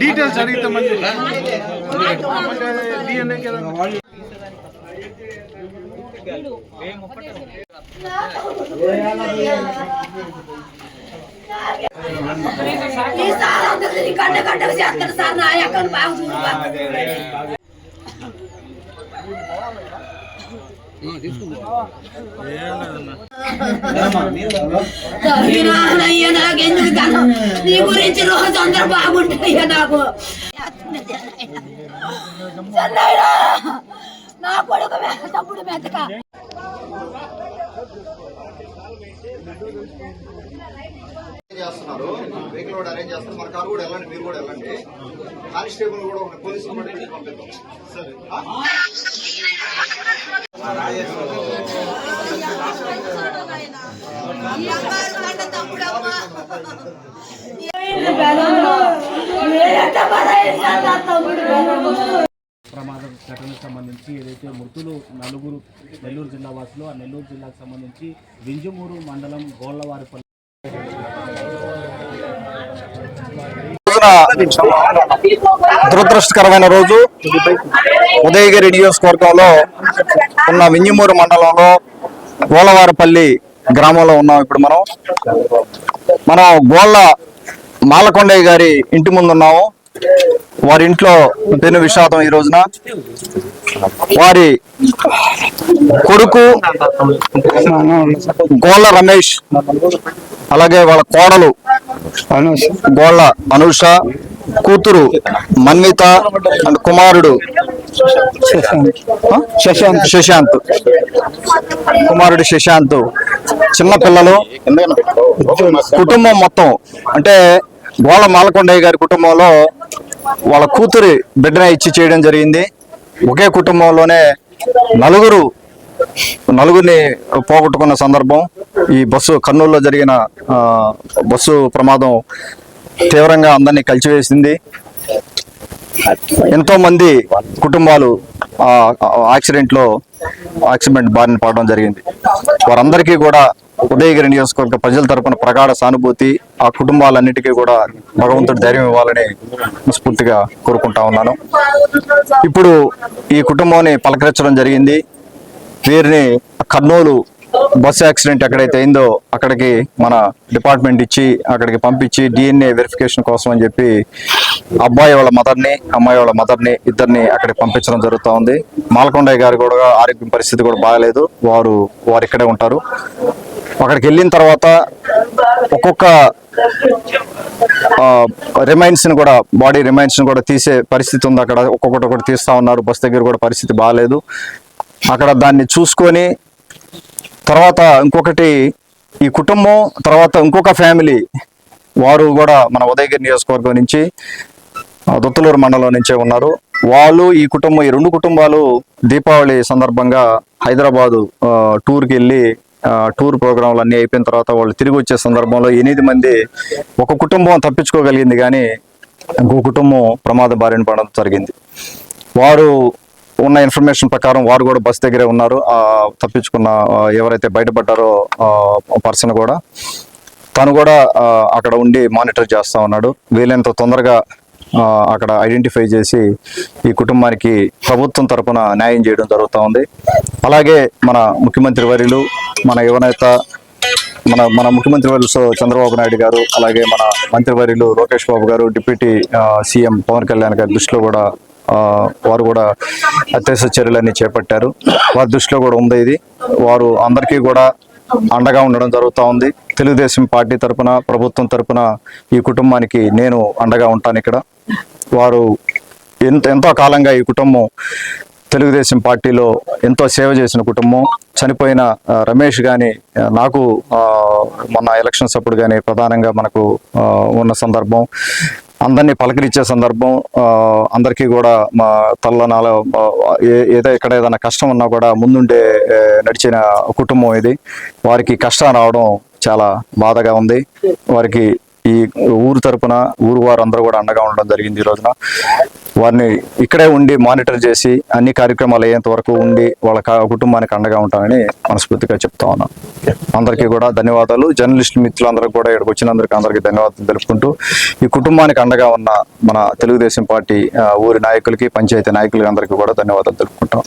Details అడిగితే మంచి DNA కదా ఈ సార్ అందరినీ సార్. నా అక్కను బాగా చూసుకోవాలి అయ్యా నాకు ఎందుకు తను నీ గురించి రోజు అందరూ బాగుంటాయ్యా నాకు. నా కొడుకు తమ్ముడు మెతక చేస్తున్నారు. వెహికల్ కూడా అరేంజ్ చేస్తారు మన కారు కూడా వెళ్ళండి మీరు కూడా వెళ్ళండి. కానిస్టేబుల్ కూడా ఉన్న పోలీసులు కూడా పంపిద్దాం. సరే? ప్రమాదం ఘటనకు సంబంధించి ఏదైతే మృతులు నలుగురు నెల్లూరు జిల్లా వాసులు ఆ నెల్లూరు జిల్లాకు సంబంధించి వింజమూరు మండలం గోళ్ళవారిపల్లి దురదృష్టకరమైన రోజు. ఉదయగిరి నియోజకవర్గంలో ఉన్న వింజమూరు మండలంలో గోలవారపల్లి గ్రామంలో ఉన్నాం ఇప్పుడు మనం. మనం గోళ్ళ మాలకొండయ్య గారి ఇంటి ముందు ఉన్నాము. వారి ఇంట్లో పెను విషాదం ఈ రోజున. వారి కొడుకు గోళ్ళ రమేష్ అలాగే వాళ్ళ కోడలు గోళ్ళ అనూష కూతురు మన్విత అండ్ కుమారుడు శశాంత్. శశాంత్. కుమారుడు శశాంత్. చిన్న పిల్లలు. కుటుంబం మొత్తం. అంటే గోళ్ళ మాలకొండయ్య గారి కుటుంబంలో వాళ్ళ కూతురి బిడ్డనే ఇచ్చి చేయడం జరిగింది. ఒకే కుటుంబంలోనే నలుగురు నలుగురిని పోగొట్టుకున్న సందర్భం. ఈ బస్సు కర్నూలులో జరిగిన బస్సు ప్రమాదం తీవ్రంగా అందరినీ కలిచివేసింది. ఎంతోమంది కుటుంబాలు ఆక్సిడెంట్లో యాక్సిడెంట్ బారిన పడడం జరిగింది. వారందరికీ కూడా ఉదయగిరి నియోజకవర్గ ప్రజల తరపున ప్రగాఢ సానుభూతి ఆ కుటుంబాలన్నిటికీ కూడా భగవంతుడు ధైర్యం ఇవ్వాలని స్ఫూర్తిగా కోరుకుంటా ఉన్నాను. ఇప్పుడు ఈ కుటుంబాన్ని పలకరించడం జరిగింది. వీరిని కర్నూలు బస్ యాక్సిడెంట్ ఎక్కడైతే అయిందో అక్కడికి మన డిపార్ట్మెంట్ ఇచ్చి అక్కడికి పంపించి డిఎన్ఏ వెరిఫికేషన్ కోసం అని చెప్పి అబ్బాయి వాళ్ళ మదర్ని అమ్మాయి వాళ్ళ మదర్ని ఇద్దరిని అక్కడికి పంపించడం జరుగుతూ ఉంది. మాలకొండయ్య గారు కూడా ఆరోగ్యం పరిస్థితి కూడా బాగాలేదు. వారు వారు ఇక్కడే ఉంటారు. అక్కడికి వెళ్ళిన తర్వాత ఒక్కొక్క రిమైన్స్ని కూడా బాడీ రిమైన్స్ని కూడా తీసే పరిస్థితి ఉంది అక్కడ. ఒక్కొక్కటి ఒకటి తీస్తా ఉన్నారు. బస్ దగ్గర కూడా పరిస్థితి బాగాలేదు. అక్కడ దాన్ని చూసుకొని తర్వాత ఇంకొకటి ఈ కుటుంబం తర్వాత ఇంకొక ఫ్యామిలీ వారు కూడా మన ఉదయగిరి నియోజకవర్గం నుంచి దొత్తలూరు మండలం నుంచే ఉన్నారు. వాళ్ళు ఈ కుటుంబం ఈ రెండు కుటుంబాలు దీపావళి సందర్భంగా హైదరాబాదు టూర్కి వెళ్ళి టూర్ ప్రోగ్రాంలు అన్నీ అయిపోయిన తర్వాత వాళ్ళు తిరిగి వచ్చే సందర్భంలో ఎనిమిది మంది ఒక కుటుంబం తప్పించుకోగలిగింది కానీ ఇంకో కుటుంబం ప్రమాద బారిన పడడం జరిగింది. వారు ఉన్న ఇన్ఫర్మేషన్ ప్రకారం వారు కూడా బస్ దగ్గరే ఉన్నారు. తప్పించుకున్న ఎవరైతే బయటపడ్డారో పర్సన్ కూడా తను కూడా అక్కడ ఉండి మానిటర్ చేస్తూ ఉన్నాడు. వీలైనంత తొందరగా అక్కడ ఐడెంటిఫై చేసి ఈ కుటుంబానికి ప్రభుత్వం తరఫున న్యాయం చేయడం జరుగుతూ ఉంది. అలాగే మన ముఖ్యమంత్రి వర్యులు మన యువనేత మన మన ముఖ్యమంత్రి వర్యులు సో చంద్రబాబు నాయుడు గారు అలాగే మన మంత్రివర్యులు లోకేష్ బాబు గారు డిప్యూటీ సీఎం పవన్ కళ్యాణ్ గారి దృష్టిలో కూడా వారు కూడా అత్యవసర చర్యలన్నీ చేపట్టారు. వారి దృష్టిలో కూడా ఉంది ఇది. వారు అందరికీ కూడా అండగా ఉండడం జరుగుతూ ఉంది. తెలుగుదేశం పార్టీ తరపున ప్రభుత్వం తరపున ఈ కుటుంబానికి నేను అండగా ఉంటాను ఇక్కడ. వారు ఎంత ఎంతో కాలంగా ఈ కుటుంబం తెలుగుదేశం పార్టీలో ఎంతో సేవ చేసిన కుటుంబం. చనిపోయిన రమేష్ కానీ నాకు మొన్న ఎలక్షన్స్ అప్పుడు కానీ ప్రధానంగా మనకు ఉన్న సందర్భం. అందరినీ పలకరించే సందర్భం. అందరికీ కూడా మా తల్లనాల ఏ- ఏదో ఇక్కడ ఏదైనా కష్టం ఉన్నా కూడా ముందుండే నడిచిన కుటుంబం ఇది. వారికి కష్టం రావడం చాలా బాధగా ఉంది. వారికి ఈ ఊరు తరపున ఊరు వారందరూ కూడా అండగా ఉండడం జరిగింది ఈ రోజున. వారిని ఇక్కడే ఉండి మానిటర్ చేసి అన్ని కార్యక్రమాలు అయ్యేంత వరకు ఉండి వాళ్ళ కా- కుటుంబానికి అండగా ఉంటానని మనస్ఫూర్తిగా చెప్తా ఉన్నాను అందరికీ కూడా ధన్యవాదాలు. జర్నలిస్ట్ మిత్రులందరికీ కూడా ఇక్కడికి వచ్చినందరికీ అందరికీ ధన్యవాదాలు తెలుపుకుంటూ ఈ కుటుంబానికి అండగా ఉన్న మన తెలుగుదేశం పార్టీ ఊరి నాయకులకి పంచాయతీ నాయకులకి అందరికీ కూడా ధన్యవాదాలు తెలుపుకుంటాం